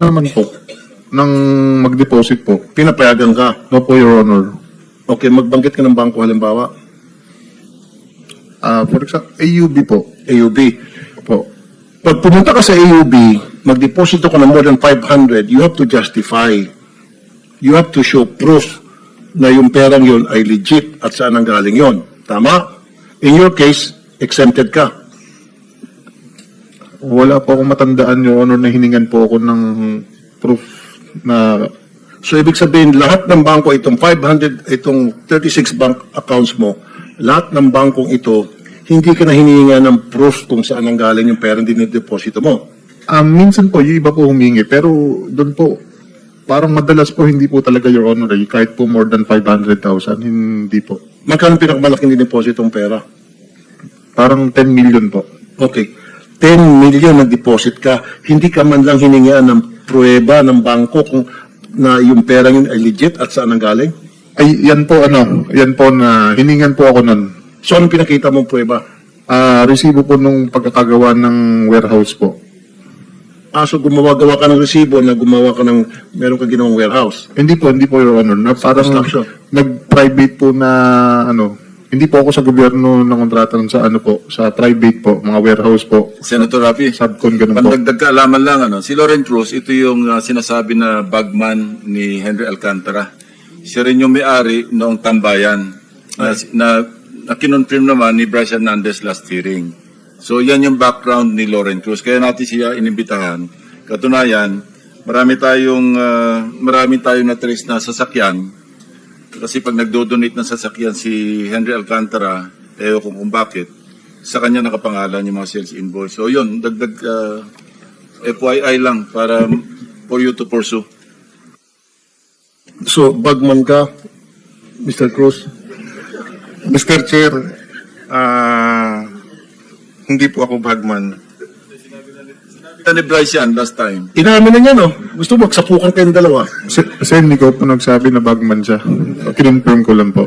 naman po ng mag-deposit po. Pinapayagan ka. No po, Your Honor. Okay, magbanggit ka ng bangko halimbawa. Ah, for example, AUB po. AUB. Po. Pag pumunta ka sa AUB, mag-deposito ka ng more than 500, you have to justify. You have to show proof na yung perang yun ay legit at saan ang galing yon. Tama? In your case, exempted ka. Wala po akong matandaan, Your Honor, na hiningan po ako ng proof na So, ibig sabihin, lahat ng bangko, itong 500, itong 36 bank accounts mo, lahat ng bangkong ito, hindi ka na hinihinga ng proof kung saan ang galing yung perang dinideposito mo. ah, minsan po, yung iba po humingi. Pero doon po, parang madalas po hindi po talaga, Your Honor. eh. Kahit po more than 500,000, hindi po. Magkano pinakamalaking dinipositong pera? Parang 10 million po. Okay. 10 million na deposit ka, hindi ka man lang hiningian ng pruweba ng bangko kung na yung pera yun ay legit at saan ang galing? Ay, yan po, ano, yan po na, hiningan po ako nun. So, anong pinakita mong pruweba? Ah, resibo po nung pagkakagawa ng warehouse po. Ah, so gumawa-gawa ka ng resibo na gumawa ka ng, meron ka ginawang warehouse. Hindi po, hindi po, Your Honor. Na parang construction. nag-private po na, ano, hindi po ako sa gobyerno ng kontrata nun sa ano po, sa private po, mga warehouse po, Senator Rafi, subcon, ganun po. pandagdag kaalaman lang, ano, si Lauren Cruz, ito yung ah, sinasabi na bagman ni Henry Alcantara. Siya rin yung may-ari noong tambayan na, na, na kinonfirm naman ni Bryce Hernandez last hearing. So yan yung background ni Lauren Cruz. Kaya natin siya inimbitahan. Katunayan, marami tayong ah, marami tayong na-trace na sasakyan kasi pag nagdo-donate ng sasakyan si Henry Alcantara, eh kung, kung bakit, sa kanya nakapangalan yung mga sales invoice. So yun, dagdag uh, FYI lang para for you to pursue. So, bagman ka, Mr. Cruz? Mr. Chair, ah, hindi po ako bagman. Ito ni Bryce yan last time. Inamin na niya, no? Gusto mo, magsapukan kayong dalawa. Sen, Sen, hindi ko po nagsabi na bagman siya. Kinonfirm ko lang po.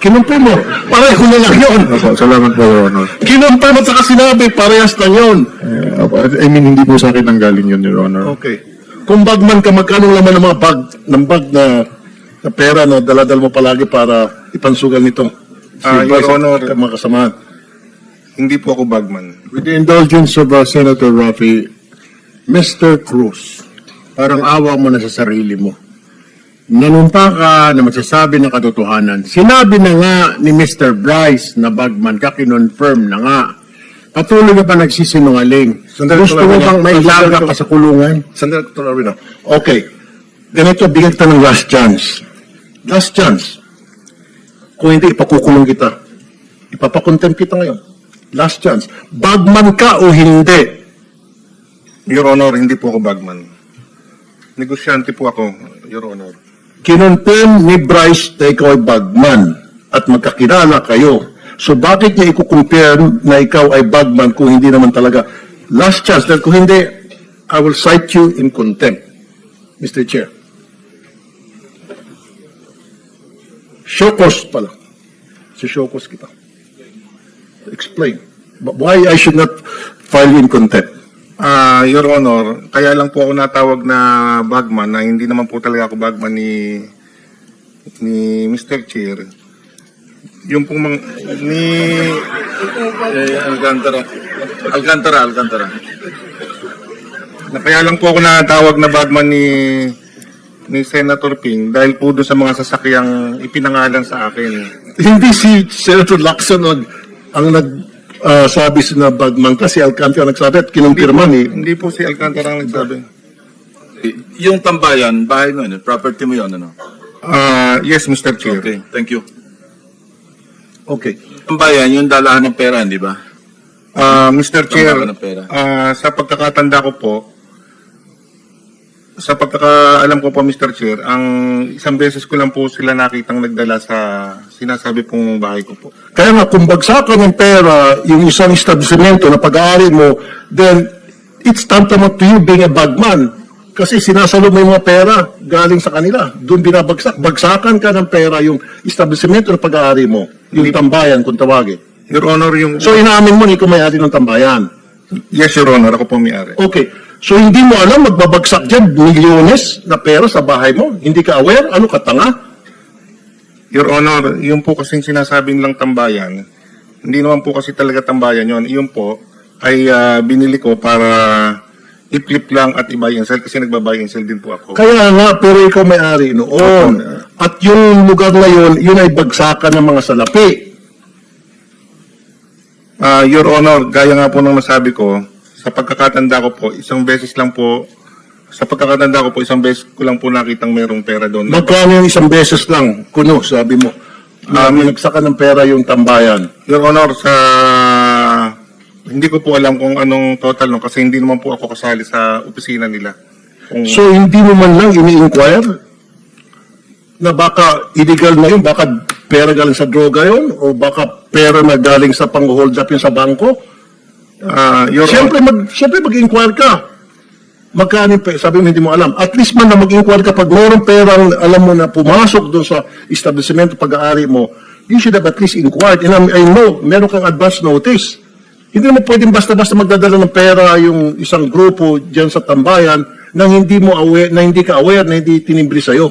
Kinumpirm mo, pareho na lang yun. Opo, salamat po, Your Honor. Kinumpirm at saka sinabi, parehas lang yun. Eh, opo, I mean, hindi po sa akin ang galing yun, Your Honor. Okay. Kung bagman ka, magkano laman ng mga bag, ng bag na, na pera na daladal mo palagi para ipansugal nito? Ah, Your Honor. Ka- Mga kasamahan. Hindi po ako bagman. With the indulgence of uh, Senator Rafi, Mr. Cruz, parang awa mo na sa sarili mo. Nanumpa ka na magsasabi ng katotohanan. Sinabi na nga ni Mr. Bryce na bagman ka, kinonfirm na nga. Patuloy ka pa nagsisinungaling. Sandali, Gusto mo bang may laga ka sa kulungan? Sandali, Dr. Arvino. Okay. Ganito, bigyan kita ng last chance. Last chance. Kung hindi, ipakukulong kita. Ipapakontempt kita ngayon. Last chance. Bagman ka o hindi? Your Honor, hindi po ako bagman. Negosyante po ako, Your Honor. Kinonfirm ni Bryce na ikaw ay bagman at magkakilala kayo. So bakit niya i-confirm na ikaw ay bagman kung hindi naman talaga? Last chance. Dahil kung hindi, I will cite you in contempt, Mr. Chair. Shokos pala. Si Shokos kita. Explain. But Why I should not file you in contempt? Ah, Your Honor, kaya lang po ako natawag na bagman na hindi naman po talaga ako bagman ni ni Mr. Chair. Yung pong mang, ni Eh, Alcantara. Alcantara, Alcantara. na kaya lang po ako natawag na bagman ni ni Senator Ping dahil po doon sa mga sasakyang ipinangalan sa akin. Hindi si Senator Lacson ang, ang nag ah, sabi sa na bagman ka, si Alcantara ang nagsabi at kinumpirma ni Hindi po si Alcantara ang nagsabi. Yung tambayan, bahay mo yun, property mo yun, ano? Ah, yes, Mr. Chair. Okay, thank you. Okay. Tambayan, yung dalahan ng pera, di ba? Ah, Mr. Chair, Tambakan ng pera. ah, sa pagkakatanda ko po, sa pagkakaalam ko po, Mr. Chair, ang isang beses ko lang po sila nakitang nagdala sa sinasabi pong bahay ko po. Kaya nga, kung bagsakan ng pera yung isang establishmento na pag-aari mo, then it's tantamount to you being a bagman. Kasi sinasalo mo yung mga pera galing sa kanila. Doon binabagsak. Bagsakan ka ng pera yung establishmento na pag-aari mo. Yung tambayan, kung tawagin. Your Honor, yung... So, inaamin mo na ikaw may-ari ng tambayan. yes, Your Honor, ako po may-ari. Okay. So hindi mo alam, magbabagsak dyan, milyones na pera sa bahay mo. Hindi ka aware? Ano ka, tanga? Your Honor, yung po kasing sinasabing lang tambayan, hindi naman po kasi talaga tambayan yon. Yun po ay ah, binili ko para i-flip lang at i-buy and sell kasi nagba-buy and sell din po ako. Kaya nga, pero ikaw may-ari noon. At yung lugar na yun, yun ay bagsakan ng mga salapi. Ah, Your Honor, gaya nga po nung nasabi ko, sa pagkakatanda ko po, isang beses lang po, sa pagkakatanda ko po, isang beses ko lang po nakitang merong pera doon. Magkano yung isang beses lang, kuno, sabi mo. Na Um, nagsakan ng pera yung tambayan. Your Honor, sa hindi ko po alam kung anong total no kasi hindi naman po ako kasali sa opisina nila. Kung, So hindi mo man lang ini-inquire na baka illegal na yun, baka pera galing sa droga yun, o baka pera na galing sa pang-hold up yun sa bangko. ah, Your Siyempre, mag, siyempre mag-inquire ka. Magkano yung pera? Sabi mo hindi mo alam. At least man na mag-inquire ka pag mayroong perang alam mo na pumasok doon sa establishment pag-aari mo, you should have at least inquired. And I know, meron kang advance notice. Hindi mo pwedeng basta-basta magdadala ng pera yung isang grupo dyan sa tambayan nang hindi mo aware, na hindi ka aware, na hindi tinimbre sa'yo.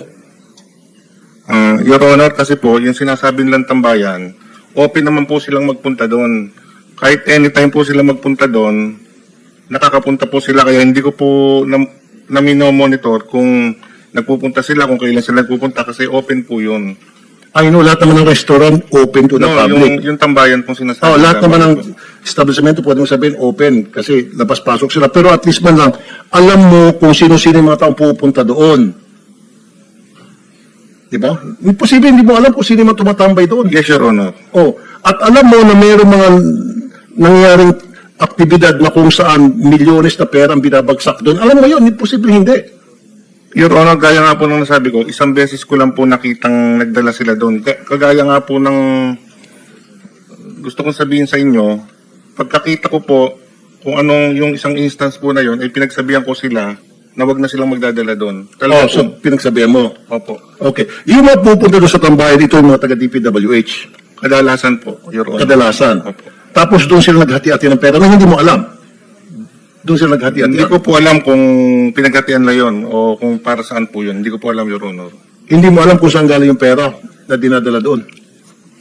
Ah, Your Honor, kasi po, yung sinasabi nilang tambayan, open naman po silang magpunta doon. Kahit anytime po sila magpunta doon, nakakapunta po sila. Kaya hindi ko po na, na monitor kung nagpupunta sila, kung kailan sila nagpupunta kasi open po yun. I know, lahat naman ng restaurant open to the No, public. yung, yung tambayan pong sinasabi. Oh, lahat naman ng establishment pwede mo sabihin open kasi labas-pasok sila. Pero at least man lang, alam mo kung sino-sino yung mga taong pupunta doon. Di ba? Imposible hindi mo alam kung sino yung mga tumatambay doon. Yes, Your Honor. Oh, at alam mo na mayroong mga nangyaring aktibidad na kung saan milyones na pera ang binabagsak doon. Alam mo yun, imposible hindi. Your Honor, gaya nga po nung nasabi ko, isang beses ko lang po nakitang nagdala sila doon. Ka- Kagaya nga po ng gusto kong sabihin sa inyo, pagkakita ko po kung anong yung isang instance po na yon, ay pinagsabihan ko sila na wag na silang magdadala doon. Oh, Talaga so po. pinagsabihan mo. Opo. Okay. Yung mga pupunta doon sa tambayan, ito yung mga taga-DPWH. Kadalasan po, Your Honor. Kadalasan. Opo. Tapos doon sila naghati-hati ng pera na hindi mo alam. Doon sila naghati-hati. Hindi ko po alam kung pinaghatian na yon o kung para saan po yun. Hindi ko po alam, Your Honor. Hindi mo alam kung saan galing yung pera na dinadala doon.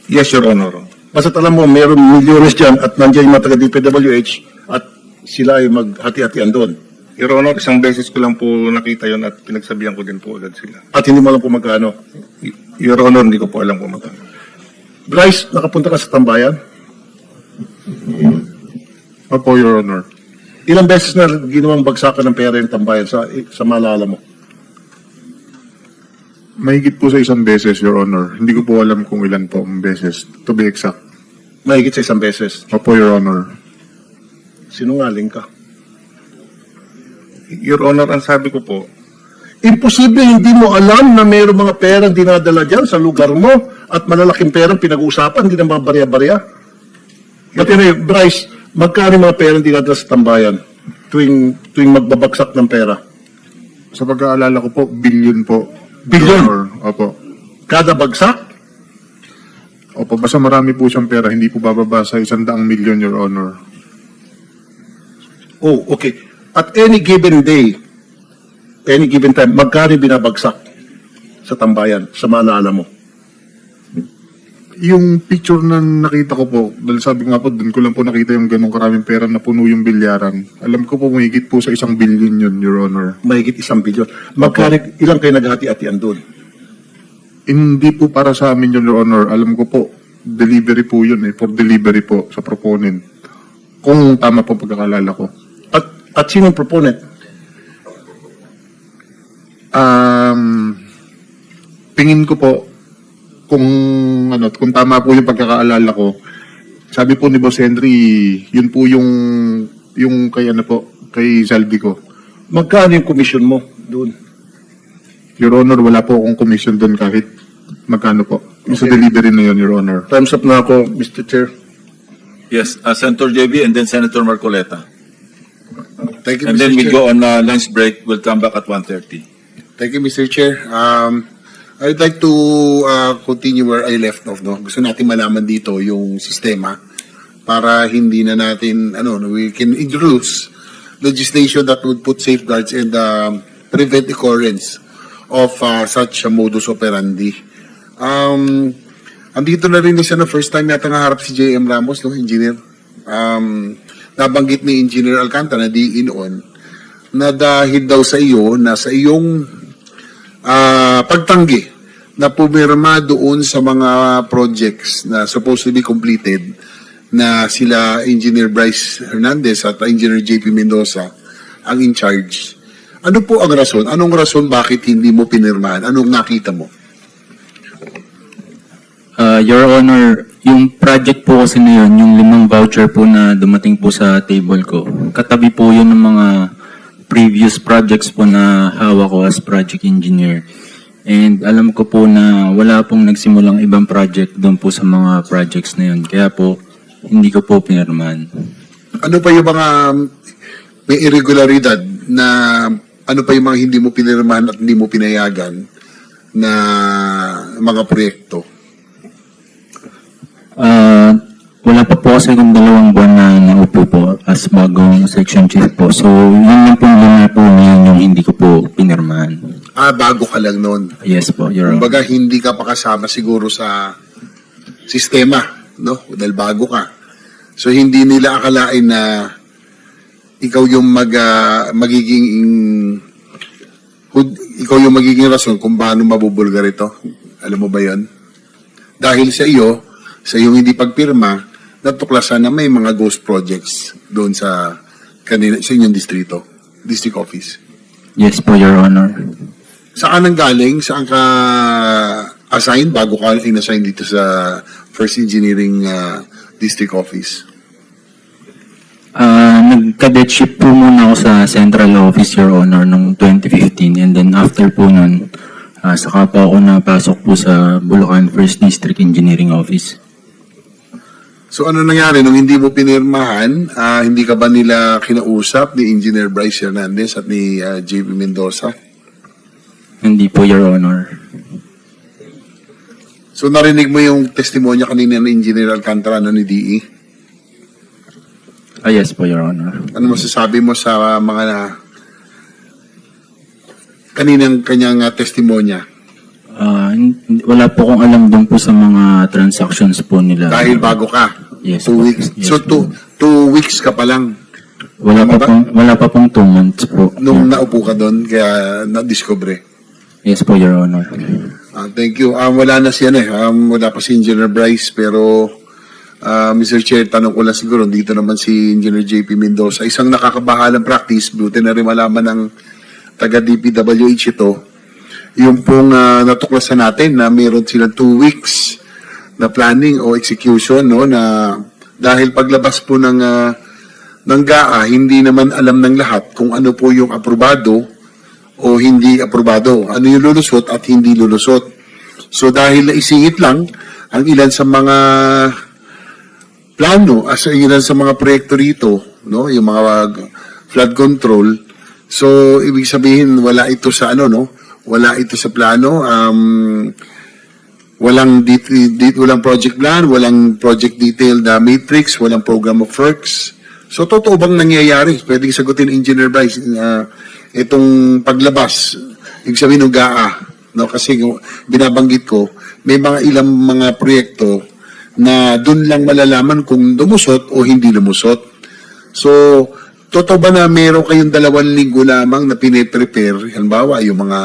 Yes, Your Honor. Basta alam mo, meron milyones dyan at nandiyan yung mga taga-DPWH at sila ay maghati-hatian doon. Your Honor, isang beses ko lang po nakita yon at pinagsabihan ko din po agad sila. At hindi mo alam kung magkano. Y- Your Honor, hindi ko po alam kung magkano. Bryce, nakapunta ka sa tambayan? Opo, Your Honor. Ilang beses na ginawang bagsakan ng pera yung tambayan sa, sa maalala mo? Mahigit po sa isang beses, Your Honor. Hindi ko po alam kung ilan po ang beses. To be exact. Mahigit sa isang beses. Opo, Your Honor. Sinungaling ka. Your Honor, ang sabi ko po, Imposible hindi mo alam na mayroong mga perang dinadala dyan sa lugar mo at malalaking perang pinag-uusapan, hindi na mga barya-barya. But anyway, Bryce, magkano mga perang dinadala sa tambayan tuwing, tuwing magbabagsak ng pera? Sa pag-aalala ko po, billion po. Billion? Honor. Opo. Kada bagsak? Opo, basta marami po siyang pera, hindi po bababa sa isang daang milyon, Your Honor. Oh, okay. At any given day, any given time, magkano binabagsak sa tambayan, sa maalala mo? Yung picture na nakita ko po, dahil sabi nga po, doon ko lang po nakita yung ganong karaming pera na puno yung bilyaran. Alam ko po, mahigit po sa isang billion yun, Your Honor. Mahigit isang bilyon. Magkano, ilang kayo naghati-hatian doon? Hindi po para sa amin yun, Your Honor. Alam ko po, delivery po yun eh, for delivery po sa proponent. Kung tama po pagkakalala ko. At, at sinong proponent? Um, tingin ko po, kung ano, kung tama po yung pagkakaalala ko, sabi po ni Boss Henry, yun po yung yung kay ano po, kay Zaldi ko. Magkano yung commission mo doon? Your Honor, wala po akong commission doon kahit magkano po. Yung sa Okay. delivery na yun, Your Honor. Time's up na ako, Mr. Chair. Yes, uh, Senator JB and then Senator Marcoleta. Thank you, And Mr. then we Chair. go on uh, lunch break. We'll come back at 1.30. Thank you, Mr. Chair. Um, I'd like to uh, continue where I left off. No? Gusto natin malaman dito yung sistema para hindi na natin, ano, we can introduce legislation that would put safeguards and um, prevent occurrence of uh, such a modus operandi. Um, andito na rin siya na first time yata harap si J.M. Ramos, no, engineer. Um, nabanggit ni Engineer Alcantara na di inoon na dahil daw sa iyo na sa iyong ah, pagtanggi na pumirma doon sa mga projects na supposed to be completed na sila Engineer Bryce Hernandez at Engineer JP Mendoza ang in charge. Ano po ang rason? Anong rason bakit hindi mo pinirmahan? Anong nakita mo? Uh, Your Honor, yung project po kasi na yun, yung limang voucher po na dumating po sa table ko, katabi po yun ng mga previous projects po na hawak ko as project engineer. And alam ko po na wala pong nagsimulang ibang project doon po sa mga projects na yun. Kaya po, hindi ko po pinirmahan. Ano pa yung mga may irregularidad na ano pa yung mga hindi mo pinirmahan at hindi mo pinayagan na mga proyekto? Uh, wala pa po kasi akong dalawang buwan na naupo po as bagong section chief po. So, yun lang pong lima po na yun yung hindi ko po pinirmahan. Ah, bago ka lang noon. Yes po, Your Honor. Kumbaga, hindi ka pa kasama siguro sa sistema, no? Dahil bago ka. So, hindi nila akalain na ikaw yung mag, ah, magiging hud- ikaw yung magiging rason kung paano mabubulgar ito. Alam mo ba yon? Dahil sa iyo, sa iyong hindi pagpirma, natuklasan na may mga ghost projects doon sa kanina, sa inyong distrito, district office. Yes po, Your Honor. Saan ang galing? Saan ka assign bago ka in-assign dito sa First Engineering ah, District Office? Ah, nag-cadet ship po muna ako sa central office, Your Honor, noong 2015. And then after po nun, ah, saka po ako napasok po sa Bulacan First District Engineering Office. So ano nangyari nung hindi mo pinirmahan, ah, hindi ka ba nila kinausap ni Engineer Bryce Hernandez at ni ah, JP Mendoza? Hindi po, Your Honor. So narinig mo yung testimonya kanina ni Engineer Alcantara no, ni DE? Ah, yes po, Your Honor. Ano masasabi mo sa mga na kaninang kanyang ah, testimonya? Ah, wala po akong alam dun po sa mga transactions po nila. Dahil bago ka. Yes Two po. weeks. Yes so po. two, two weeks ka pa lang Wala Tama pa ba? pong, wala pa pong two months po. nung Yeah. naupo ka doon kaya na-discover. Yes po, Your Honor. Ah, thank you. Um, wala na siya na eh. Um, wala pa si Engineer Bryce pero ah, Mr. Chair, tanong ko lang siguro, dito naman si Engineer JP Mendoza. Isang nakakabahalang practice, buti na rin malaman ng taga DPWH ito. Yung pong ah, natuklasan natin na meron silang two weeks na planning o execution no na dahil paglabas po ng ah, ng GAA hindi naman alam ng lahat kung ano po yung aprobado o hindi aprobado. Ano yung lulusot at hindi lulusot. So dahil naisingit lang ang ilan sa mga plano, as ilan sa mga proyekto rito, no, yung mga flood control. So ibig sabihin wala ito sa ano no, wala ito sa plano. Um walang det, walang project plan, walang project detail na matrix, walang program of works. So totoo bang nangyayari? Pwedeng sagutin Engineer Bryce na itong paglabas, ibig sabihin ng GAA, no? Kasi binabanggit ko, may mga ilang mga proyekto na doon lang malalaman kung lumusot o hindi lumusot. So, totoo ba na meron kayong dalawang linggo lamang na pine-prepare, halimbawa yung mga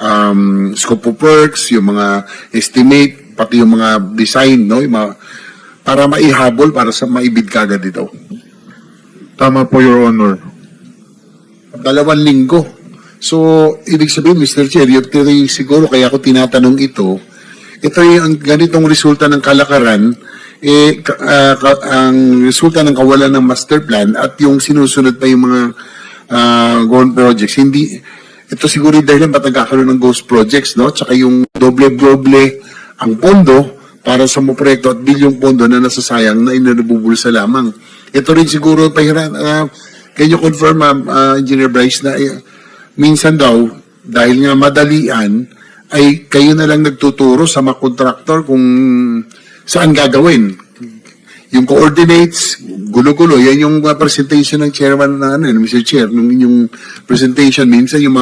um, scope of works, yung mga estimate, pati yung mga design, no? Yung mga, para maihabol, para sa maibid kagad dito. Tama po, Your Honor. dalawang linggo. So, ibig sabihin, Mr. Chair, yung ito siguro kaya ako tinatanong ito, ito yung ganitong resulta ng kalakaran, eh, ah, ka- ang resulta ng kawalan ng master plan at yung sinusunod pa yung mga uh, gold projects, hindi, ito siguro dahilan ba't nagkakaroon ng ghost projects, no? Tsaka yung doble-doble ang pondo para sa mga proyekto at bilyong pondo na nasasayang na inanabubulsa lamang. Ito rin siguro pahiran, uh, can you confirm, ma'am, uh, Engineer Bryce, na eh, minsan daw, dahil nga madalian, ay kayo na lang nagtuturo sa mga kontraktor kung saan gagawin. yung coordinates, gulo-gulo. Yan yung presentation ng chairman na ano, Mr. Chair, nung inyong presentation. Minsan yung mga